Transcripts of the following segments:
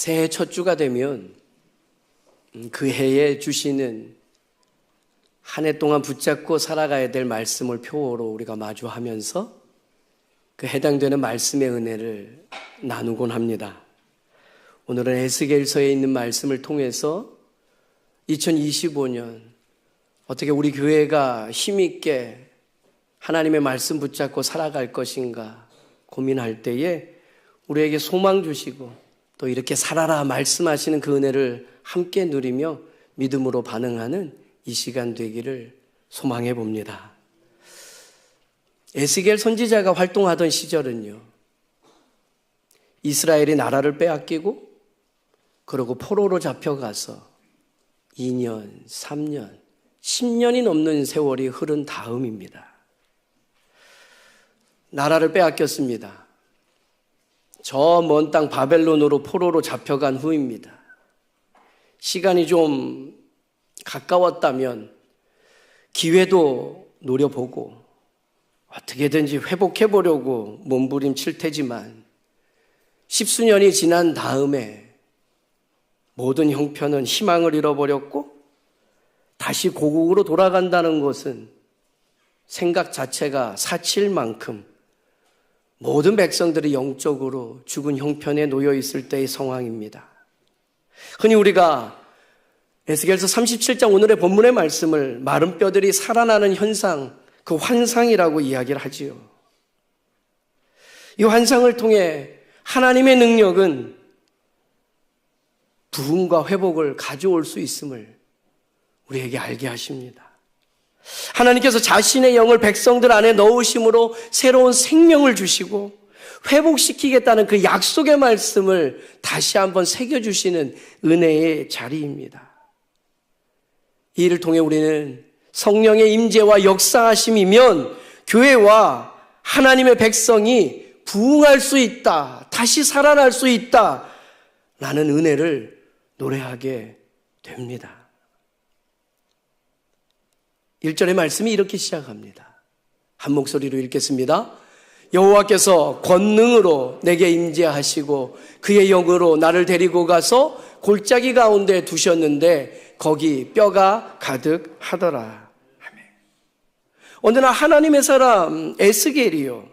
새해 첫 주가 되면 음, 그 해에 주시는 한 해 동안 붙잡고 살아가야 될 말씀을 표어로 우리가 마주하면서 그 해당되는 말씀의 은혜를 나누곤 합니다. 오늘은 에스겔서에 있는 말씀을 통해서 2025년 어떻게 우리 교회가 힘있게 하나님의 말씀 붙잡고 살아갈 것인가 고민할 때에 우리에게 소망 주시고 또 이렇게 살아라 말씀하시는 그 은혜를 함께 누리며 믿음으로 반응하는 이 시간 되기를 소망해 봅니다. 에스겔 선지자가 활동하던 시절은요. 이스라엘이 나라를 빼앗기고 그러고 포로로 잡혀가서 2년, 3년, 10년이 넘는 세월이 흐른 다음입니다. 나라를 빼앗겼습니다. 저 먼 땅 바벨론으로 포로로 잡혀간 후입니다. 시간이 좀 가까웠다면 기회도 노려보고 어떻게든지 회복해 보려고 몸부림칠 테지만 십수년이 지난 다음에 모든 형편은 희망을 잃어버렸고 다시 고국으로 돌아간다는 것은 생각 자체가 사칠 만큼 모든 백성들이 영적으로 죽은 형편에 놓여 있을 때의 상황입니다. 흔히 우리가 에스겔서 37장 오늘의 본문의 말씀을 마른 뼈들이 살아나는 현상, 그 환상이라고 이야기를 하지요. 이 환상을 통해 하나님의 능력은 부흥과 회복을 가져올 수 있음을 우리에게 알게 하십니다. 하나님께서 자신의 영을 백성들 안에 넣으심으로 새로운 생명을 주시고 회복시키겠다는 그 약속의 말씀을 다시 한번 새겨주시는 은혜의 자리입니다. 이 일을 통해 우리는 성령의 임재와 역사하심이면 교회와 하나님의 백성이 부흥할 수 있다. 다시 살아날 수 있다. 라는 은혜를 노래하게 됩니다. 1절의 말씀이 이렇게 시작합니다. 한 목소리로 읽겠습니다. 여호와께서 권능으로 내게 임재하시고 그의 영으로 나를 데리고 가서 골짜기 가운데 두셨는데 거기 뼈가 가득하더라. 어느 날 하나님의 사람 에스겔이요.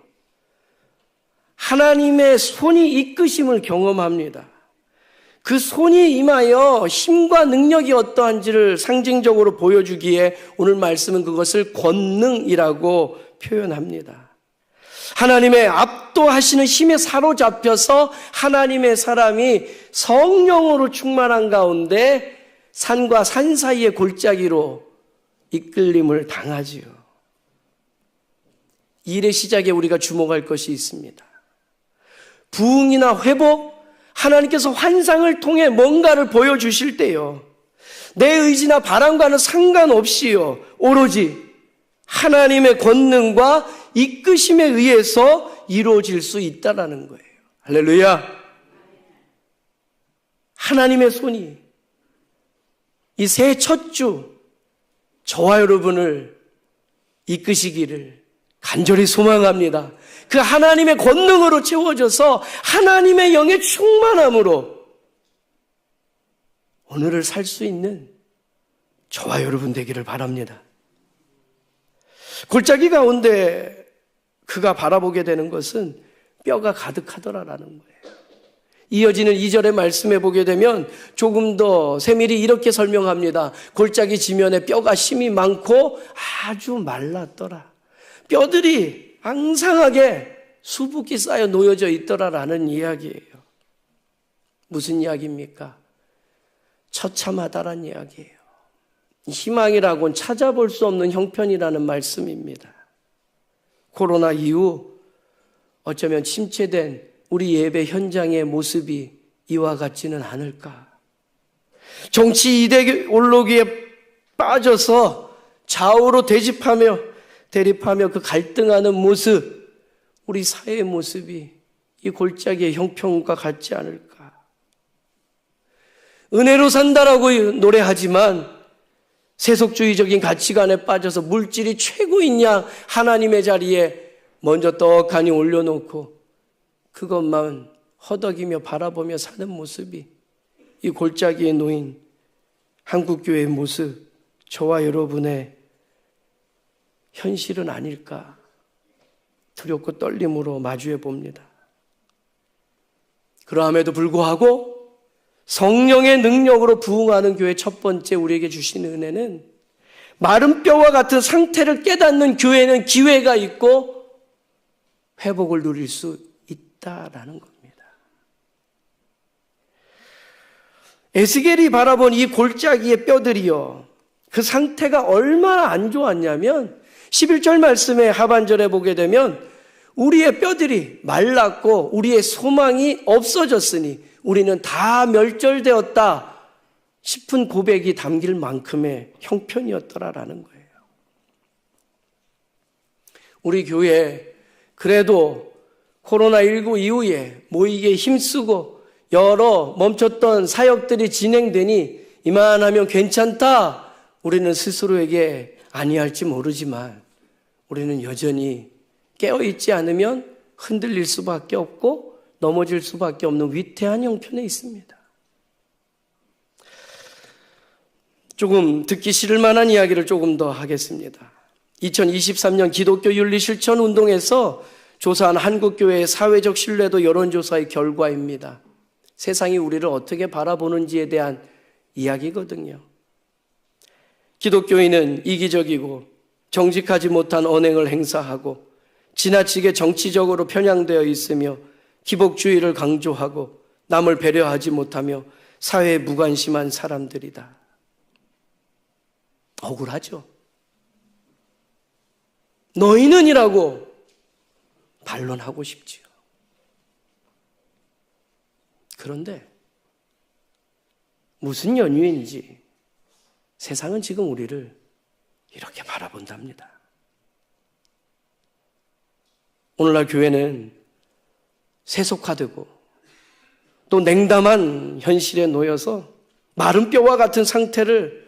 하나님의 손이 이끄심을 경험합니다. 그 손이 임하여 힘과 능력이 어떠한지를 상징적으로 보여주기에 오늘 말씀은 그것을 권능이라고 표현합니다. 하나님의 압도하시는 힘에 사로잡혀서 하나님의 사람이 성령으로 충만한 가운데 산과 산 사이의 골짜기로 이끌림을 당하지요. 일의 시작에 우리가 주목할 것이 있습니다. 부흥이나 회복, 하나님께서 환상을 통해 뭔가를 보여주실 때요. 내 의지나 바람과는 상관없이요. 오로지 하나님의 권능과 이끄심에 의해서 이루어질 수 있다라는 거예요. 할렐루야. 하나님의 손이 이 새 첫 주 저와 여러분을 이끄시기를 간절히 소망합니다. 그 하나님의 권능으로 채워져서 하나님의 영의 충만함으로 오늘을 살 수 있는 저와 여러분 되기를 바랍니다. 골짜기 가운데 그가 바라보게 되는 것은 뼈가 가득하더라라는 거예요. 이어지는 2절의 말씀에 보게 되면 조금 더 세밀히 이렇게 설명합니다. 골짜기 지면에 뼈가 힘이 많고 아주 말랐더라. 뼈들이 앙상하게 수북히 쌓여 놓여져 있더라라는 이야기예요. 무슨 이야기입니까? 처참하다란 이야기예요. 희망이라고는 찾아볼 수 없는 형편이라는 말씀입니다. 코로나 이후 어쩌면 침체된 우리 예배 현장의 모습이 이와 같지는 않을까. 정치 이데올로기에 빠져서 좌우로 대집하며 대립하며 그 갈등하는 모습, 우리 사회의 모습이 이 골짜기의 형편과 같지 않을까. 은혜로 산다라고 노래하지만 세속주의적인 가치관에 빠져서 물질이 최고이냐 하나님의 자리에 먼저 떡하니 올려놓고 그것만 허덕이며 바라보며 사는 모습이 이 골짜기에 놓인 한국교회의 모습, 저와 여러분의 현실은 아닐까 두렵고 떨림으로 마주해 봅니다. 그러함에도 불구하고 성령의 능력으로 부흥하는 교회 첫 번째 우리에게 주신 은혜는 마른 뼈와 같은 상태를 깨닫는 교회는 기회가 있고 회복을 누릴 수 있다라는 겁니다. 에스겔이 바라본 이 골짜기의 뼈들이요. 그 상태가 얼마나 안 좋았냐면 11절 말씀의 하반절에 보게 되면 우리의 뼈들이 말랐고 우리의 소망이 없어졌으니 우리는 다 멸절되었다 싶은 고백이 담길 만큼의 형편이었더라라는 거예요. 우리 교회 그래도 코로나19 이후에 모이게 힘쓰고 여러 멈췄던 사역들이 진행되니 이만하면 괜찮다. 우리는 스스로에게 아니할지 모르지만 우리는 여전히 깨어있지 않으면 흔들릴 수밖에 없고 넘어질 수밖에 없는 위태한 형편에 있습니다. 조금 듣기 싫을 만한 이야기를 조금 더 하겠습니다. 2023년 기독교 윤리 실천 운동에서 조사한 한국교회의 사회적 신뢰도 여론조사의 결과입니다. 세상이 우리를 어떻게 바라보는지에 대한 이야기거든요. 기독교인은 이기적이고 정직하지 못한 언행을 행사하고 지나치게 정치적으로 편향되어 있으며 기복주의를 강조하고 남을 배려하지 못하며 사회에 무관심한 사람들이다. 억울하죠. 너희는이라고 반론하고 싶지요. 그런데 무슨 연유인지 세상은 지금 우리를 이렇게 바라본답니다. 오늘날 교회는 세속화되고 또 냉담한 현실에 놓여서 마른 뼈와 같은 상태를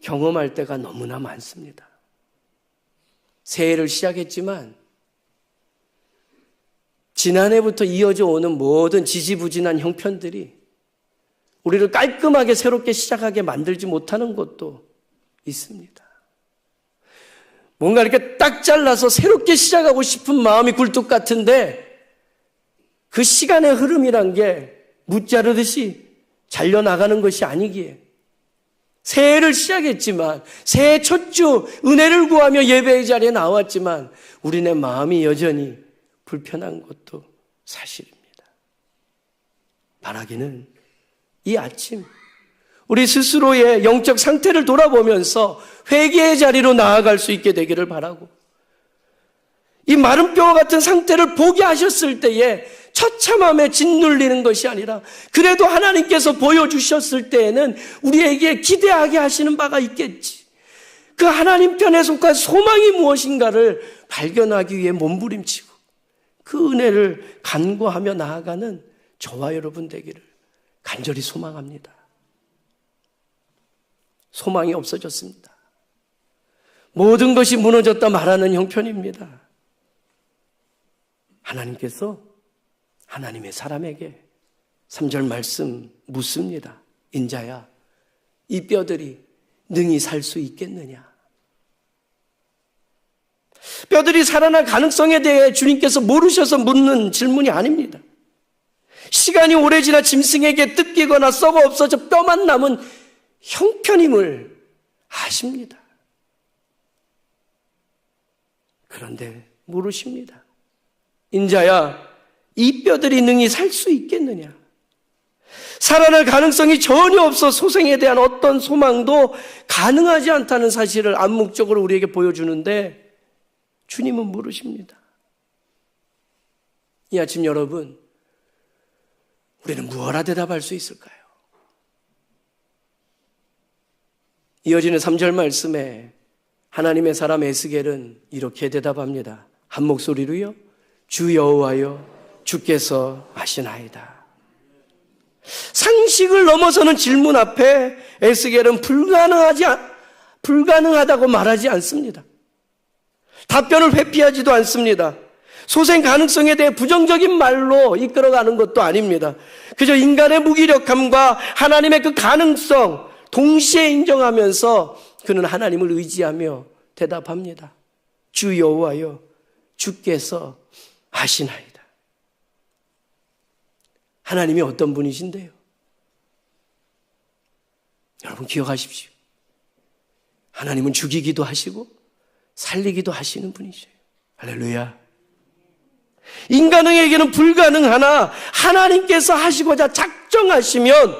경험할 때가 너무나 많습니다. 새해를 시작했지만 지난해부터 이어져 오는 모든 지지부진한 형편들이 우리를 깔끔하게 새롭게 시작하게 만들지 못하는 것도 있습니다. 뭔가 이렇게 딱 잘라서 새롭게 시작하고 싶은 마음이 굴뚝 같은데 그 시간의 흐름이란 게 무자르듯이 잘려나가는 것이 아니기에 새해를 시작했지만 새해 첫 주 은혜를 구하며 예배의 자리에 나왔지만 우리네 마음이 여전히 불편한 것도 사실입니다. 바라기는 이 아침 우리 스스로의 영적 상태를 돌아보면서 회개의 자리로 나아갈 수 있게 되기를 바라고 이 마른 뼈와 같은 상태를 보게 하셨을 때에 처참함에 짓눌리는 것이 아니라 그래도 하나님께서 보여주셨을 때에는 우리에게 기대하게 하시는 바가 있겠지. 그 하나님 편에 속한 소망이 무엇인가를 발견하기 위해 몸부림치고 그 은혜를 간구하며 나아가는 저와 여러분 되기를 간절히 소망합니다. 소망이 없어졌습니다. 모든 것이 무너졌다 말하는 형편입니다. 하나님께서 하나님의 사람에게 3절 말씀 묻습니다. 인자야, 이 뼈들이 능히 살 수 있겠느냐? 뼈들이 살아날 가능성에 대해 주님께서 모르셔서 묻는 질문이 아닙니다. 시간이 오래 지나 짐승에게 뜯기거나 썩어 없어져 뼈만 남은 형편임을 아십니다. 그런데 모르십니다. 인자야, 이 뼈들이 능히 살 수 있겠느냐? 살아날 가능성이 전혀 없어 소생에 대한 어떤 소망도 가능하지 않다는 사실을 암묵적으로 우리에게 보여주는데 주님은 모르십니다. 이 아침 여러분, 우리는 무엇라 대답할 수 있을까요? 이어지는 3절 말씀에 하나님의 사람 에스겔은 이렇게 대답합니다. 한 목소리로요. 주 여호와여 주께서 하시나이다. 상식을 넘어서는 질문 앞에 에스겔은 불가능하지 불가능하다고 말하지 않습니다. 답변을 회피하지도 않습니다. 소생 가능성에 대해 부정적인 말로 이끌어가는 것도 아닙니다. 그저 인간의 무기력함과 하나님의 그 가능성 동시에 인정하면서 그는 하나님을 의지하며 대답합니다. 주 여호와여 주께서 하시나이다. 하나님이 어떤 분이신데요? 여러분 기억하십시오. 하나님은 죽이기도 하시고 살리기도 하시는 분이세요. 할렐루야. 인간에게는 불가능하나 하나님께서 하시고자 작정하시면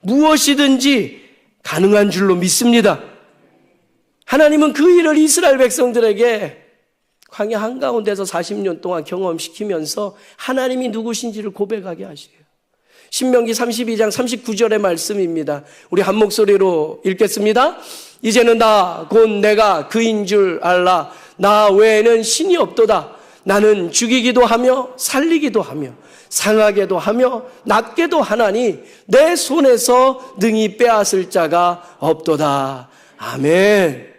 무엇이든지 가능한 줄로 믿습니다. 하나님은 그 일을 이스라엘 백성들에게 광야 한가운데서 40년 동안 경험시키면서 하나님이 누구신지를 고백하게 하셔요. 신명기 32장 39절의 말씀입니다. 우리 한 목소리로 읽겠습니다. 이제는 나 곧 내가 그인 줄 알라. 나 외에는 신이 없도다. 나는 죽이기도 하며 살리기도 하며 상하게도 하며 낫게도 하나니 내 손에서 능히 빼앗을 자가 없도다. 아멘.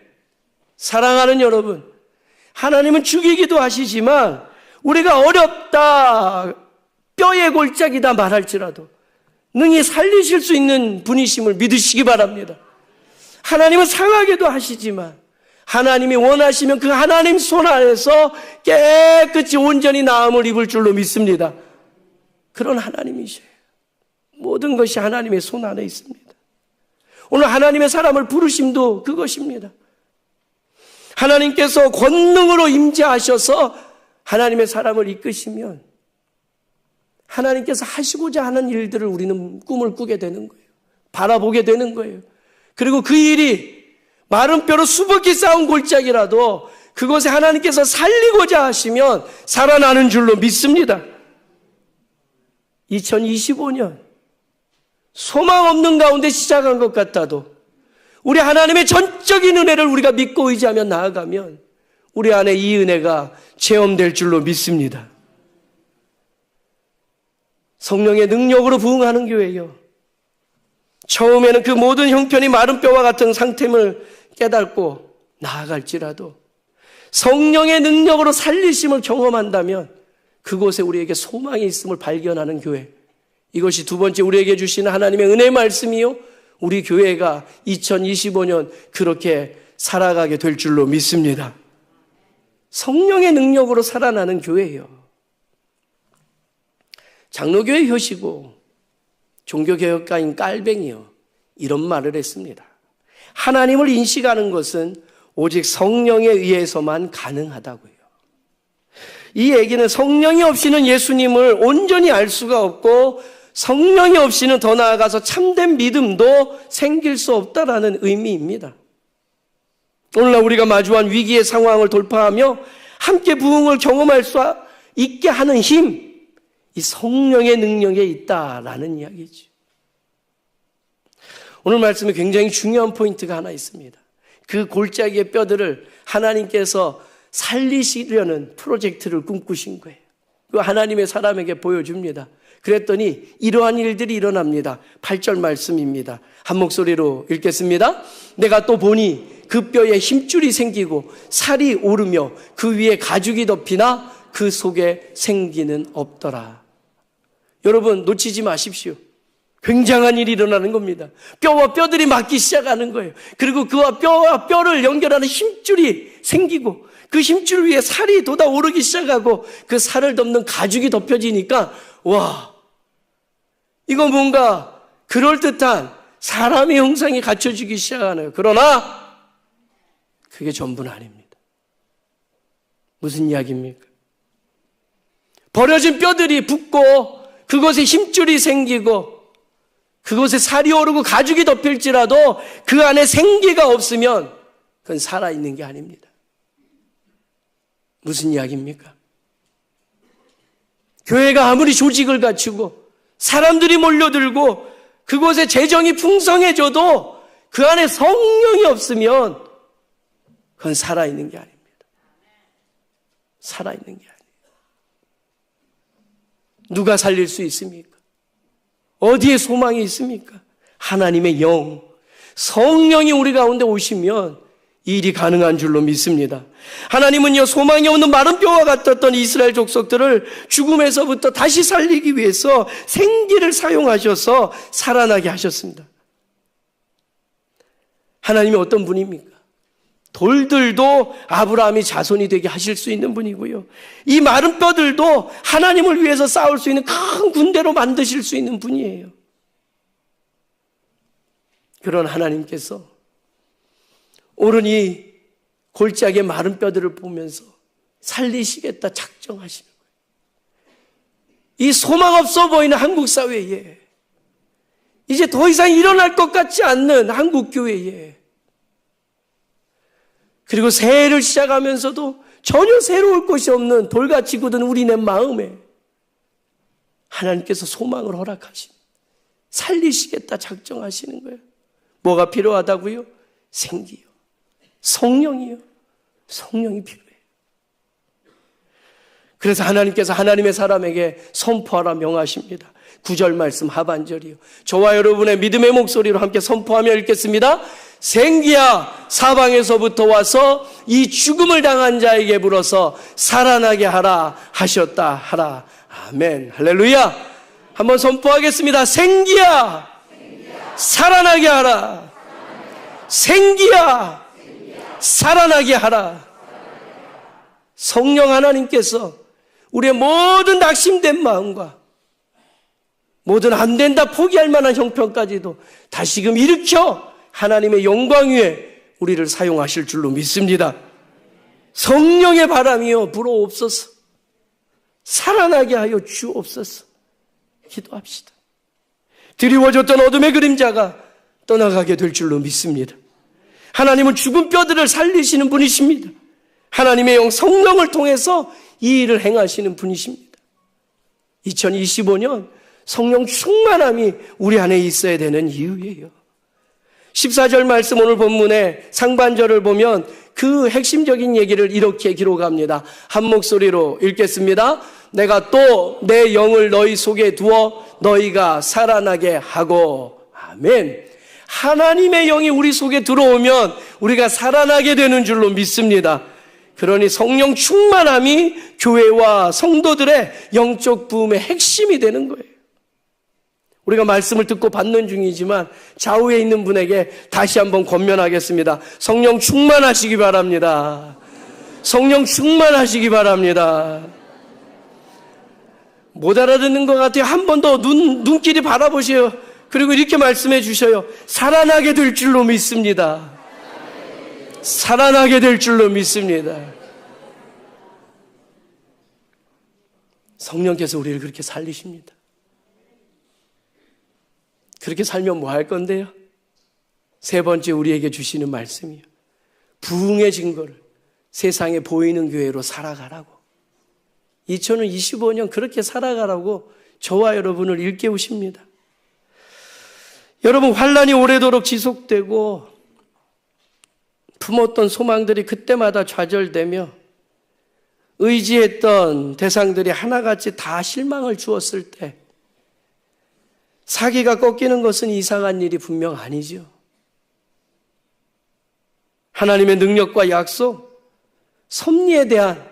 사랑하는 여러분, 하나님은 죽이기도 하시지만 우리가 어렵다, 뼈의 골짜기다 말할지라도 능히 살리실 수 있는 분이심을 믿으시기 바랍니다. 하나님은 상하게도 하시지만 하나님이 원하시면 그 하나님 손 안에서 깨끗이 온전히 나음을 입을 줄로 믿습니다. 그런 하나님이셔요. 모든 것이 하나님의 손 안에 있습니다. 오늘 하나님의 사람을 부르심도 그것입니다. 하나님께서 권능으로 임재하셔서 하나님의 사람을 이끄시면 하나님께서 하시고자 하는 일들을 우리는 꿈을 꾸게 되는 거예요. 바라보게 되는 거예요. 그리고 그 일이 마른 뼈로 수북히 쌓은 골짜기라도 그곳에 하나님께서 살리고자 하시면 살아나는 줄로 믿습니다. 2025년 소망 없는 가운데 시작한 것 같아도 우리 하나님의 전적인 은혜를 우리가 믿고 의지하며 나아가면 우리 안에 이 은혜가 체험될 줄로 믿습니다. 성령의 능력으로 부응하는 교회요. 처음에는 그 모든 형편이 마른 뼈와 같은 상태임을 깨닫고 나아갈지라도 성령의 능력으로 살리심을 경험한다면 그곳에 우리에게 소망이 있음을 발견하는 교회. 이것이 두 번째 우리에게 주시는 하나님의 은혜 말씀이요. 우리 교회가 2025년 그렇게 살아가게 될 줄로 믿습니다. 성령의 능력으로 살아나는 교회예요. 장로교회 효시고 종교개혁가인 깔뱅이요. 이런 말을 했습니다. 하나님을 인식하는 것은 오직 성령에 의해서만 가능하다고요. 이 얘기는 성령이 없이는 예수님을 온전히 알 수가 없고 성령이 없이는 더 나아가서 참된 믿음도 생길 수 없다라는 의미입니다. 오늘날 우리가 마주한 위기의 상황을 돌파하며 함께 부흥을 경험할 수 있게 하는 힘, 이 성령의 능력에 있다라는 이야기죠. 오늘 말씀에 굉장히 중요한 포인트가 하나 있습니다. 그 골짜기의 뼈들을 하나님께서 살리시려는 프로젝트를 꿈꾸신 거예요. 그 하나님의 사람에게 보여줍니다. 그랬더니 이러한 일들이 일어납니다. 8절 말씀입니다. 한 목소리로 읽겠습니다. 내가 또 보니 그 뼈에 힘줄이 생기고 살이 오르며 그 위에 가죽이 덮이나 그 속에 생기는 없더라. 여러분 놓치지 마십시오. 굉장한 일이 일어나는 겁니다. 뼈와 뼈들이 맞기 시작하는 거예요. 그리고 그와 뼈와 뼈를 연결하는 힘줄이 생기고 그 힘줄 위에 살이 돋아오르기 시작하고 그 살을 덮는 가죽이 덮여지니까 와 이거 뭔가 그럴듯한 사람의 형상이 갖춰지기 시작하네요. 그러나 그게 전부는 아닙니다. 무슨 이야기입니까? 버려진 뼈들이 붙고 그것에 힘줄이 생기고 그곳에 살이 오르고 가죽이 덮일지라도 그 안에 생기가 없으면 그건 살아있는 게 아닙니다. 무슨 이야기입니까? 교회가 아무리 조직을 갖추고 사람들이 몰려들고 그곳에 재정이 풍성해져도 그 안에 성령이 없으면 그건 살아있는 게 아닙니다. 살아있는 게 아니에요. 누가 살릴 수 있습니까? 어디에 소망이 있습니까? 하나님의 영, 성령이 우리 가운데 오시면 이 일이 가능한 줄로 믿습니다. 하나님은요, 소망이 없는 마른 뼈와 같았던 이스라엘 족속들을 죽음에서부터 다시 살리기 위해서 생기를 사용하셔서 살아나게 하셨습니다. 하나님이 어떤 분입니까? 돌들도 아브라함이 자손이 되게 하실 수 있는 분이고요. 이 마른 뼈들도 하나님을 위해서 싸울 수 있는 큰 군대로 만드실 수 있는 분이에요. 그런 하나님께서 오른 이 골짜기의 마른 뼈들을 보면서 살리시겠다 작정하시는 거예요. 이 소망 없어 보이는 한국 사회에 이제 더 이상 일어날 것 같지 않는 한국 교회에 그리고 새해를 시작하면서도 전혀 새로울 것이 없는 돌같이 굳은 우리네 마음에 하나님께서 소망을 허락하신 살리시겠다 작정하시는 거예요. 뭐가 필요하다고요? 생기요. 성령이요. 성령이 필요해요. 그래서 하나님께서 하나님의 사람에게 선포하라 명하십니다. 구절 말씀 하반절이요. 저와 여러분의 믿음의 목소리로 함께 선포하며 읽겠습니다. 생기야 사방에서부터 와서 이 죽음을 당한 자에게 불어서 살아나게 하라 하셨다 하라. 아멘. 할렐루야. 한번 선포하겠습니다. 생기야 살아나게 하라. 생기야 살아나게 하라. 성령 하나님께서 우리의 모든 낙심된 마음과 모든 안 된다 포기할 만한 형편까지도 다시금 일으켜 하나님의 영광 위에 우리를 사용하실 줄로 믿습니다. 성령의 바람이여 불어옵소서. 살아나게 하여 주옵소서. 기도합시다. 드리워졌던 어둠의 그림자가 떠나가게 될 줄로 믿습니다. 하나님은 죽은 뼈들을 살리시는 분이십니다. 하나님의 영 성령을 통해서 이 일을 행하시는 분이십니다. 2025년 성령 충만함이 우리 안에 있어야 되는 이유예요. 14절 말씀 오늘 본문의 상반절을 보면 그 핵심적인 얘기를 이렇게 기록합니다. 한 목소리로 읽겠습니다. 내가 또 내 영을 너희 속에 두어 너희가 살아나게 하고 아멘. 하나님의 영이 우리 속에 들어오면 우리가 살아나게 되는 줄로 믿습니다. 그러니 성령 충만함이 교회와 성도들의 영적 부음의 핵심이 되는 거예요. 우리가 말씀을 듣고 받는 중이지만 좌우에 있는 분에게 다시 한번 권면하겠습니다. 성령 충만하시기 바랍니다. 성령 충만하시기 바랍니다. 못 알아듣는 것 같아요. 한 번 더 눈, 눈길이 바라보세요. 그리고 이렇게 말씀해 주셔요. 살아나게 될 줄로 믿습니다. 살아나게 될 줄로 믿습니다. 성령께서 우리를 그렇게 살리십니다. 그렇게 살면 뭐 할 건데요? 세 번째 우리에게 주시는 말씀이요. 부흥의 증거를 세상에 보이는 교회로 살아가라고. 2025년 그렇게 살아가라고 저와 여러분을 일깨우십니다. 여러분 환란이 오래도록 지속되고 품었던 소망들이 그때마다 좌절되며 의지했던 대상들이 하나같이 다 실망을 주었을 때 사기가 꺾이는 것은 이상한 일이 분명 아니죠. 하나님의 능력과 약속, 섭리에 대한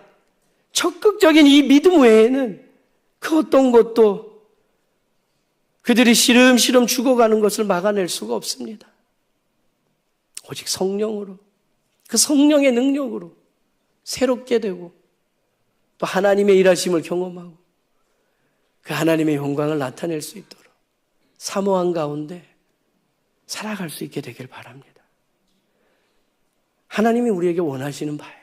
적극적인 이 믿음 외에는 그 어떤 것도 그들이 시름시름 죽어가는 것을 막아낼 수가 없습니다. 오직 성령으로, 그 성령의 능력으로 새롭게 되고 또 하나님의 일하심을 경험하고 그 하나님의 영광을 나타낼 수 있도록 사모한 가운데 살아갈 수 있게 되길 바랍니다. 하나님이 우리에게 원하시는 바예요.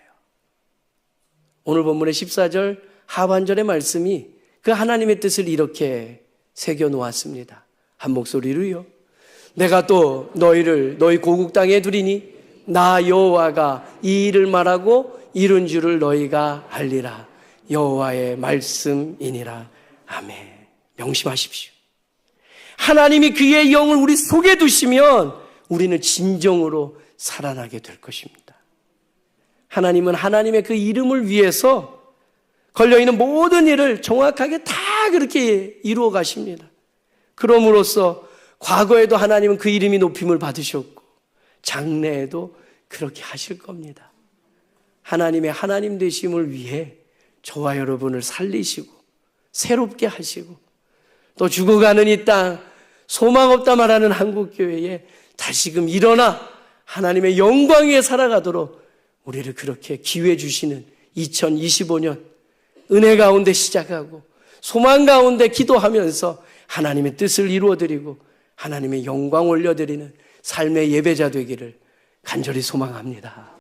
오늘 본문의 14절 하반절의 말씀이 그 하나님의 뜻을 이렇게 새겨 놓았습니다. 한 목소리로요. 내가 또 너희를 너희 고국 땅에 두리니 나 여호와가 이 일을 말하고 이룬 줄을 너희가 알리라. 여호와의 말씀이니라. 아멘. 명심하십시오. 하나님이 그의 영을 우리 속에 두시면 우리는 진정으로 살아나게 될 것입니다. 하나님은 하나님의 그 이름을 위해서 걸려있는 모든 일을 정확하게 다 그렇게 이루어 가십니다. 그럼으로써 과거에도 하나님은 그 이름이 높임을 받으셨고, 장래에도 그렇게 하실 겁니다. 하나님의 하나님 되심을 위해 저와 여러분을 살리시고 새롭게 하시고 또 죽어가는 이 땅 소망 없다 말하는 한국 교회에 다시금 일어나 하나님의 영광 위에 살아가도록 우리를 그렇게 기회 주시는 2025년 은혜 가운데 시작하고 소망 가운데 기도하면서 하나님의 뜻을 이루어 드리고 하나님의 영광 올려 드리는 삶의 예배자 되기를 간절히 소망합니다.